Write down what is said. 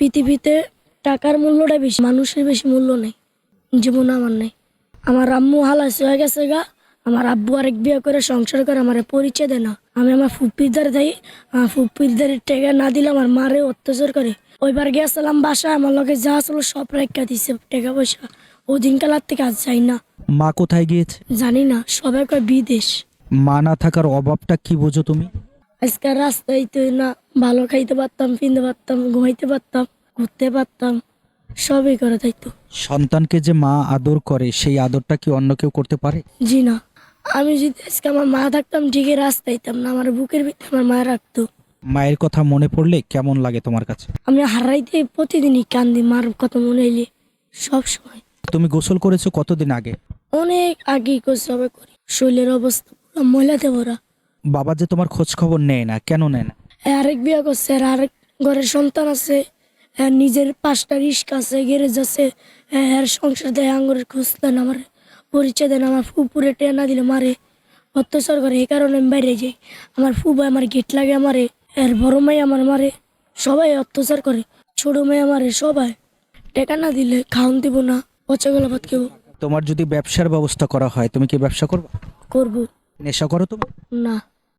পৃথিবীতে টাকার মূল্যটা বেশি মানুষের বেশি মূল্য নেই যেমন আমার নেই। আমার আম্মু হালাস হয়ে গেছে গা আমার আব্বু আরেক বিয়ে করে সংসার করে আমার পরিচয় দেয় না। আমি আমার ফুপিরদার দেই আমার ফুপিরদার টেকা না দিলে আমার মারে অত্যাচার করে। ওইবার গেছিলাম বাসায় আমার লগে যা আসলো সব রেখা দিছে টাকা পয়সা। ও দিনকালার থেকে আজ যাই না। মা কোথায় গিয়েছে? জানি না সবাই কয় বিদেশ। মা না থাকার অভাবটা কি বোঝো তুমি? আজকাল রাস্তায় তো না ভালো খাইতে পারতাম পিনতে পারতাম ঘুমাইতে পারতাম ঘুরতে পারতাম সবই করে তাইতো সন্তানকে যে মা আদর করে সেই আদরটা কি অন্য কেউ করতে পারে? জি না। আমি যদি আজকে আমার মা থাকতাম ঠিকই রাস্তায় যেতাম না আমার বুকের ভিতরে আমার মা রাখতো। মায়ের কথা মনে পড়লে কেমন লাগে তোমার কাছে? আমি হারাইতে প্রতিদিনই কান্দি মার কথা মনে এলে সব সময়। তুমি গোসল করেছ কতদিন আগে? অনেক আগেই কোচ সবাই করি। শরীরের অবস্থা পুরো ময়লাতে ভরা। বাবা যে তোমার খোঁজ খবর নেয় না কেন নেয় না? আরেক বিয়ে করছে আর আরেক ঘরের সন্তান আছে নিজের পাঁচটা রিস্ক আছে গ্যারেজ আছে এর সংসার দেয় আঙ্গুরের খোঁজ দেন আমার পরিচয় দেন আমার ফুপুরে টেনা দিলে মারে অত্যাচার করে এই কারণে আমি বাইরে যাই। আমার ফুবাই আমার গেট লাগে আমারে এর বড় মাই আমার মারে সবাই অত্যাচার করে ছোট মেয়ে আমারে সবাই। টেকা না দিলে খাওন দিব না পচাগোলা ভাত কেউ তোমার যদি ব্যবসার ব্যবস্থা করা হয় তুমি কি ব্যবসা করবে? করব। নেশা করো তুমি? না।